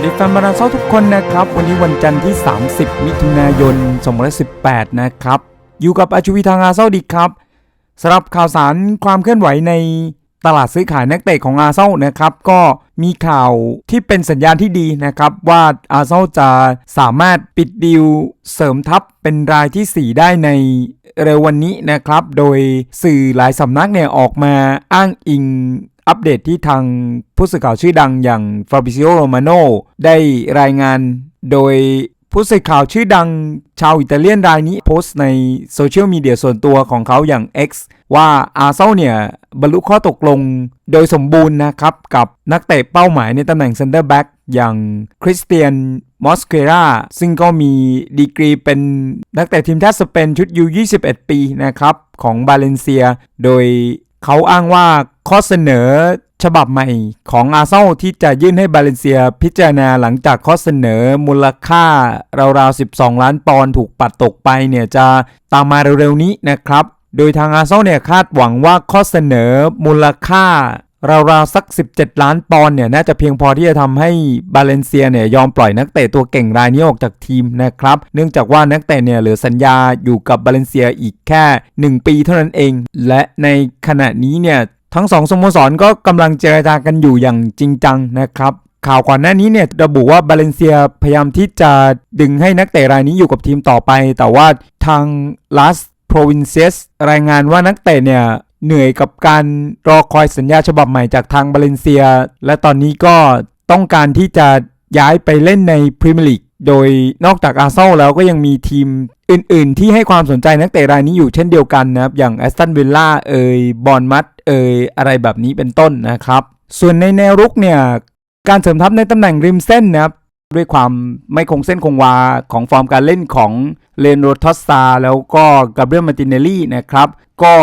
วัสดีแฟนบอลอาร์เซนอลทุกคนนะครับ วันนี้วันจันทร์ที่ 30 มิถุนายน 2018 นะครับ อยู่กับอาชูวีทางอาเซนอลดีครับสำหรับข่าวสารความเคลื่อนไหวในตลาดซื้อขายนักเตะของอาเซนอลนะครับ ก็มีข่าวที่เป็นสัญญาณที่ดีนะครับ ว่าอาเซนอลจะสามารถปิดดีลเสริมทัพเป็นรายที่ 4 ได้ในเร็ววันนี้นะครับ โดยสื่อหลายสำนักเนี่ยออกมาอ้างอิง อัปเดตที่ทางผู้สื่อข่าวชื่อดังอย่างฟาบิซิโอโรมาโนได้รายงานโดยผู้สื่อข่าวชื่อดังชาวอิตาเลียนรายนี้โพสต์ในโซเชียลมีเดียส่วนตัวของเขาอย่าง X ว่าอาร์เซนเนี่ย บรรลุข้อตกลงโดยสมบูรณ์นะครับ กับนักเตะเป้าหมายในตำแหน่งเซนเตอร์แบ็กอย่างคริสเตียนมอสเ q ราซึ่งก็มีดีกรีเป็นนักเตะทีมชาติสเปนชุดยู21 ปีนะครับ ของบาเลนเซีย โดย เขาอ้างว่าข้อเสนอฉบับใหม่ของอาเซนอที่จะยื่นให้บาเลนเซียพิจารณาหลังจากข้อเสนอมูลค่าราวๆ 12 ล้านปอนด์ถูกปัดตกไปเนี่ยจะตามมาเร็วๆนี้นะครับ โดยทางอาเซนอเนี่ยคาดหวังว่าข้อเสนอมูลค่า ราวๆสัก 17 ล้านปอนด์เนี่ยน่าจะเพียงพอที่จะทำให้บาเลนเซียเนี่ยยอมปล่อยนักเตะตัวเก่งรายนี้ออกจากทีมนะครับ เนื่องจากว่านักเตะเนี่ยเหลือสัญญาอยู่กับบาเลนเซียอีกแค่ 1 ปีเท่านั้นเอง และในขณะนี้เนี่ยทั้งสองสโมสรก็กำลังเจรจากันอยู่อย่างจริงจังนะครับข่าวก่อนหน้านี้เนี่ยระบุว่าบาเลนเซียพยายามที่จะดึงให้นักเตะรายนี้อยู่กับทีมต่อไป แต่ว่าทาง Las Provinces รายงานว่านักเตะเนี่ย เหนื่อยกับการรอคอยสัญญาฉบับใหม่จากทางบาเลนเซีย และตอนนี้ก็ต้องการที่จะย้ายไปเล่นในพรีเมียร์ลีกโดยนอกจากอาร์เซนอลแล้วก็ยังมีทีมอื่น ๆ ที่ให้ความสนใจนักเตะรายนี้อยู่เช่นเดียวกันนะครับ อย่างแอสตันวิลล่าเอยบอลมัดเอยอะไรแบบนี้เป็นต้นนะครับ ส่วนในแนวรุกเนี่ย การเสริมทัพในตำแหน่งริมเส้นนะครับ ด้วยความไม่คงเส้นคงวาของฟอร์มการเล่นของเลนโรทอสซาแล้วก็กาเบรียลมาตินเนลลี่นะครับ ก็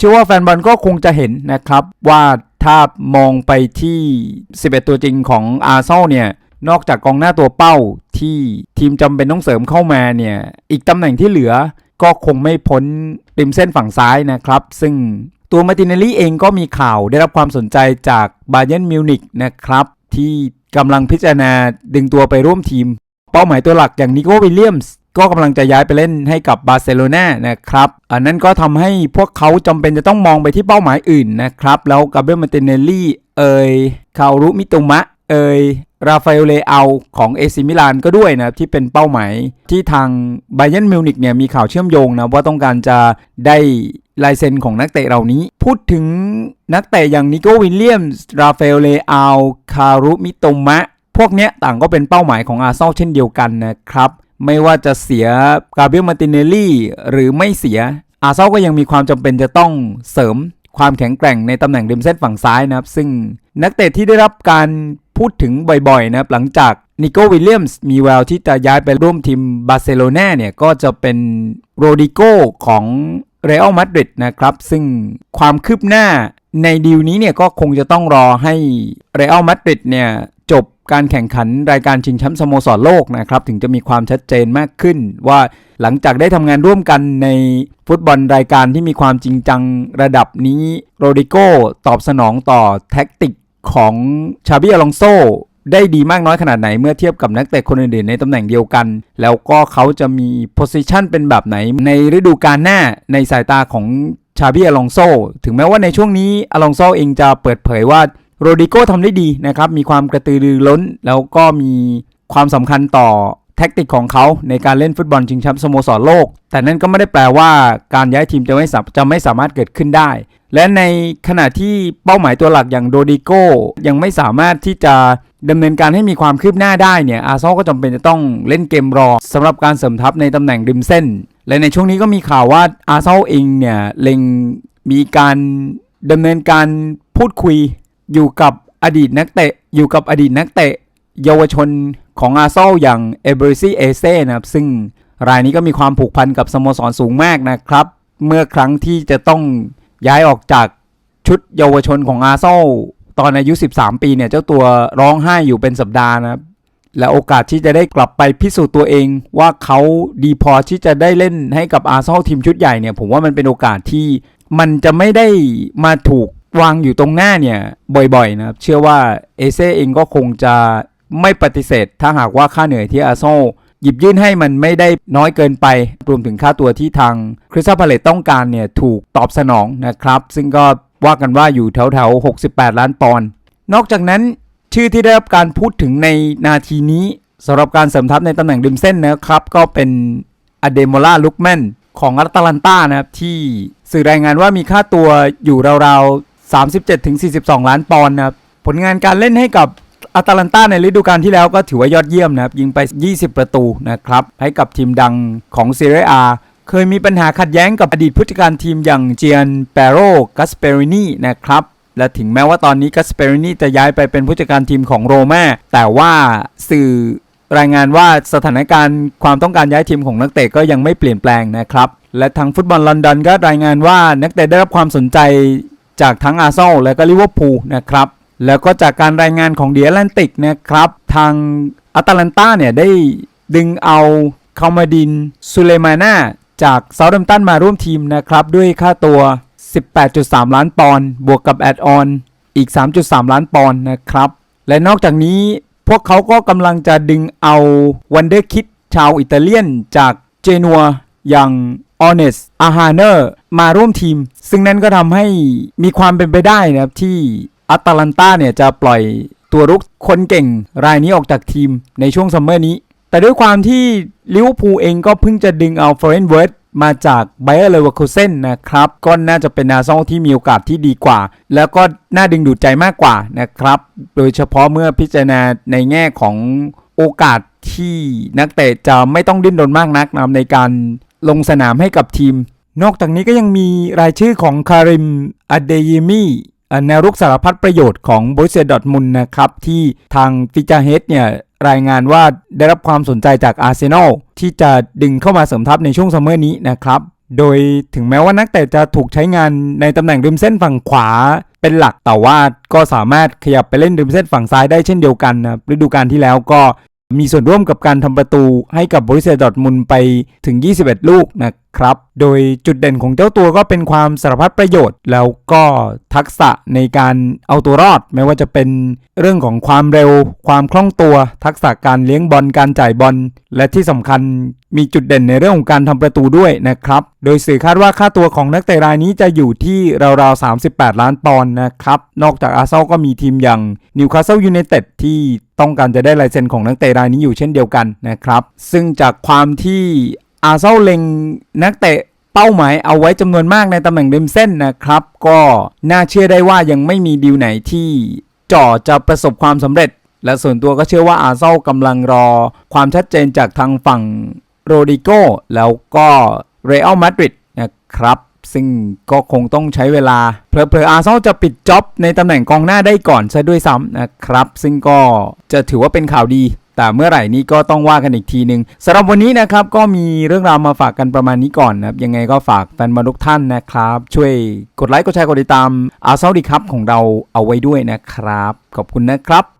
เชื่อว่าแฟนบอลก็คงจะเห็นนะครับว่าถ้ามองไปที่ 11 ตัวจริงของอาร์เซนอลเนี่ยนอกจากกองหน้าตัวเป้าที่ทีมจำเป็นต้องเสริมเข้ามาเนี่ยอีกตำแหน่งที่เหลือก็คงไม่พ้นริมเส้นฝั่งซ้ายนะครับ ซึ่งตัวมาตินเนลลี่เองก็มีข่าวได้รับความสนใจจากบาเยนมิวนิกนะครับ ที่กำลังพิจารณาดึงตัวไปร่วมทีม เป้าหมายตัวหลักอย่างนิโก้วิลเลียมส์ ก็กำลังจะย้ายไปเล่นให้กับบาร์เซโลนานะครับอันนั้นก็ทำให้พวกเขาจำเป็นจะต้องมองไปที่เป้าหมายอื่นนะครับแล้วกาเบรียลมาติเนลลี่เอยคารุมิตุมะเอยราฟาเอลเลอาของเอซิมิลานก็ด้วยนะที่เป็นเป้าหมายที่ทางไบเยนมิวนิกเนี่ยมีข่าวเชื่อมโยงนะว่าต้องการจะได้ลายเซ็นของนักเตะเหล่านี้ พูดถึงนักเตะอย่างนิโก้วิลเลียมส์ราฟาเอลเลอาคารุมิโตมะ พวกเนี้ยต่างก็เป็นเป้าหมายของอาร์เซนอลเช่นเดียวกันนะครับ ไม่ว่าจะเสียกาเบรียลมาติเนลลี่หรือไม่เสีย อาเซนอลก็ยังมีความจำเป็นจะต้องเสริมความแข็งแกร่งในตำแหน่งริมเส้นฝั่งซ้ายนะครับ ซึ่งนักเตะที่ได้รับการพูดถึงบ่อยๆนะครับ หลังจากนิโก้วิลเลียมส์มีแววที่จะย้ายไปร่วมทีมบาร์เซโลนาเนี่ย ก็จะเป็นโรดิโกของเรอัลมาดริดนะครับ ซึ่งความคืบหน้าในดีลนี้เนี่ยก็คงจะต้องรอให้เรอัลมาดริดเนี่ย จบการแข่งขันรายการชิงแชมป์สโมสรโลกนะครับ ถึงจะมีความชัดเจนมากขึ้น ว่าหลังจากได้ทำงานร่วมกันในฟุตบอลรายการที่มีความจริงจังระดับนี้โรดิโกตอบสนองต่อแท็กติกของชาบิอลองโซได้ดีมากน้อยขนาดไหนเมื่อเทียบกับนักเตะคนอื่นๆในตำแหน่งเดียวกัน แล้วก็เขาจะมีโพสิชันเป็นแบบไหน ในฤดูกาลหน้าในสายตาของชาบิอลองโซถึงแม้ว่าในช่วงนี้อลองโซเองจะเปิดเผยว่า โรดิโกทำได้ดีนะครับ มีความกระตือรือร้น แล้วก็มีความสำคัญต่อแท็กติกของเขาในการเล่นฟุตบอลชิงแชมป์สโมสรโลก แต่นั่นก็ไม่ได้แปลว่าการย้ายทีมจะไม่จะไม่สามารถเกิดขึ้นได้ และในขณะที่เป้าหมายตัวหลักอย่างโรดิโกยังไม่สามารถที่จะดำเนินการให้มีความคืบหน้าได้เนี่ยอาร์เซอลก็จำเป็นจะต้องเล่นเกมรอสำหรับการเสริมทัพในตำแหน่งริมเส้น และในช่วงนี้ก็มีข่าวว่าอาร์เซอลเองเนี่ยเล็งมีการดำเนินการพูดคุย อยู่กับอดีตนักเตะอยู่กับอดีตนักเตะเยาวชนของอาร์เซอลอย่างเอเบอริซีเอเซ่นะครับ ซึ่งรายนี้ก็มีความผูกพันกับสโมสรสูงมากนะครับ เมื่อครั้งที่จะต้องย้ายออกจากชุดเยาวชนของอาร์เซอลตอนอายุ 13 ปีเนี่ยเจ้าตัวร้องไห้อยู่เป็นสัปดาห์นะครับ และโอกาสที่จะได้กลับไปพิสูจน์ตัวเองว่าเขาดีพอที่จะได้เล่นให้กับอาร์เซนอลทีมชุดใหญ่เนี่ยผมว่ามันเป็นโอกาสที่มันจะไม่ได้มาถูก วางอยู่ตรงหน้าเนี่ยบ่อยๆนะครับ เชื่อว่าเอเซ่เองก็คงจะไม่ปฏิเสธ ถ้าหากว่าค่าเหนื่อยที่อาร์เซหยิบยื่นให้มันไม่ได้น้อยเกินไป รวมถึงค่าตัวที่ทางคริสตัลพาเลตต้องการเนี่ยถูกตอบสนองนะครับ ซึ่งก็ว่ากันว่าอยู่แถวแถวๆ 68 ล้านปอนด์นอกจากนั้นชื่อที่ได้รับการพูดถึงในนาทีนี้สำหรับการเสริมทัพในตำแหน่งริมเส้นนะครับ ก็เป็นอเดโมล่าลุกแมนของอัตแลนตานะครับ ที่สื่อรายงานว่ามีค่าตัวอยู่ราวๆ 37-42 ล้านปอนด์นะครับ ผลงานการเล่นให้กับอาตาลันตาในฤดูกาลที่แล้วก็ถือว่ายอดเยี่ยมนะครับ ยิงไป 20 ประตูนะครับ ให้กับทีมดังของซีเรียอาเคยมีปัญหาขัดแย้งกับอดีตผู้จัดการทีมอย่างเจียนเปโรกัสเปรินีนะครับและถึงแม้ว่าตอนนี้กัสเปรินีจะย้ายไปเป็นผู้จัดการทีมของโรม่าแต่ว่าสื่อรายงานว่าสถานการณ์ความต้องการย้ายทีมของนักเตะก็ยังไม่เปลี่ยนแปลงนะครับ และทางฟุตบอลลอนดอนก็รายงานว่านักเตะได้รับความสนใจ จากทั้งอาร์เซนอลและก็ลิเวอร์พูลนะครับ แล้วก็จากการรายงานของเดียแลนติกนะครับทางอาตาลันตาเนี่ยได้ดึงเอาคามาดินซูเลมาน่าจากเซาท์แฮมตันมาร่วมทีมนะครับ ด้วยค่าตัว 18.3 ล้านปอนด์บวกกับแอดออนอีก 3.3 ล้านปอนด์นะครับ และนอกจากนี้พวกเขาก็กำลังจะดึงเอาวันเดอร์คิดชาวอิตาเลียนจากเจนัวอย่าง ออเนสอาฮาเนอร์มาร่วมทีม ซึ่งนั่นก็ทำให้มีความเป็นไปได้นะครับ ที่อัตแลนตาเนี่ยจะปล่อยตัวรุกคนเก่งรายนี้ออกจากทีมในช่วงซัมเมอร์นี้ แต่ด้วยความที่ลิเวอร์พูลเองก็เพิ่งจะดึงเอาเฟรนเวิร์ดมาจากไบเออร์เลเวอร์คูเซนนะครับ ก็น่าจะเป็นนาซองที่มีโอกาสที่ดีกว่า แล้วก็น่าดึงดูดใจมากกว่านะครับ โดยเฉพาะเมื่อพิจารณาในแง่ของโอกาสที่นักเตะจะไม่ต้องดิ้นรนมากนักนะในการ ลงสนามให้กับทีม นอกจากนี้ก็ยังมีรายชื่อของคาริมอเดยมีแนวรุกสารพัดประโยชน์ของบริเซียดอทมุนนะครับ ที่ทางฟิจาเฮดเนี่ยรายงานว่าได้รับความสนใจจากอาร์เซนอลที่จะดึงเข้ามาเสริมทัพในช่วงซัมเมอร์นี้นะครับ โดยถึงแม้ว่านักเตะจะถูกใช้งานในตำแหน่งริมเส้นฝั่งขวาเป็นหลักแต่ว่าก็สามารถขยับไปเล่นริมเส้นฝั่งซ้ายได้เช่นเดียวกันนะฤดูกาลที่แล้วก็ มีส่วนร่วมกับการทำประตูให้กับบริเซียดอร์ทมุนไปถึง 21 ลูกนะ ครับ โดยจุดเด่นของเจ้าตัวก็เป็นความสารพัดประโยชน์ แล้วก็ทักษะในการเอาตัวรอด ไม่ว่าจะเป็นเรื่องของความเร็ว ความคล่องตัว ทักษะการเลี้ยงบอลการจ่ายบอลและที่สำคัญมีจุดเด่นในเรื่องของการทำประตูด้วยนะครับ โดยสื่อคาดว่าค่าตัวของนักเตะรายนี้จะอยู่ที่ราวๆ 38 ล้านปอนด์นะครับ นอกจากอาร์เซนอลก็มีทีมอย่างนิวคาสเซิลยูไนเต็ดที่ต้องการจะได้ลายเซ็นของนักเตะรายนี้อยู่เช่นเดียวกันนะครับ ซึ่งจากความที่ อาเซนอลเล็งนักเตะเป้าหมายเอาไว้จำนวนมากในตำแหน่งริมเส้นนะครับ ก็น่าเชื่อได้ว่ายังไม่มีดีลไหนที่จ่อจะประสบความสำเร็จ และส่วนตัวก็เชื่อว่าอาเซนอลกำลังรอ ความชัดเจนจากทางฝั่งโรดิโกแล้วก็เรอัลมาดริดนะครับซึ่งก็คงต้องใช้เวลาเผลอๆอาร์เซนอลจะปิดจ็อบในตำแหน่งกองหน้าได้ก่อนซะด้วยซ้ำนะครับ ซึ่งก็จะถือว่าเป็นข่าวดี แต่เมื่อไหร่นี้ก็ต้องว่ากันอีกทีหนึ่งสำหรับวันนี้นะครับก็มีเรื่องราวมาฝากกันประมาณนี้ก่อนนะครับยังไงก็ฝากแฟนบอลทุกท่านนะครับ ช่วยกดไลค์กดแชร์กดติดตามอาเซาดีครับของเราเอาไว้ด้วยนะครับ ขอบคุณนะครับ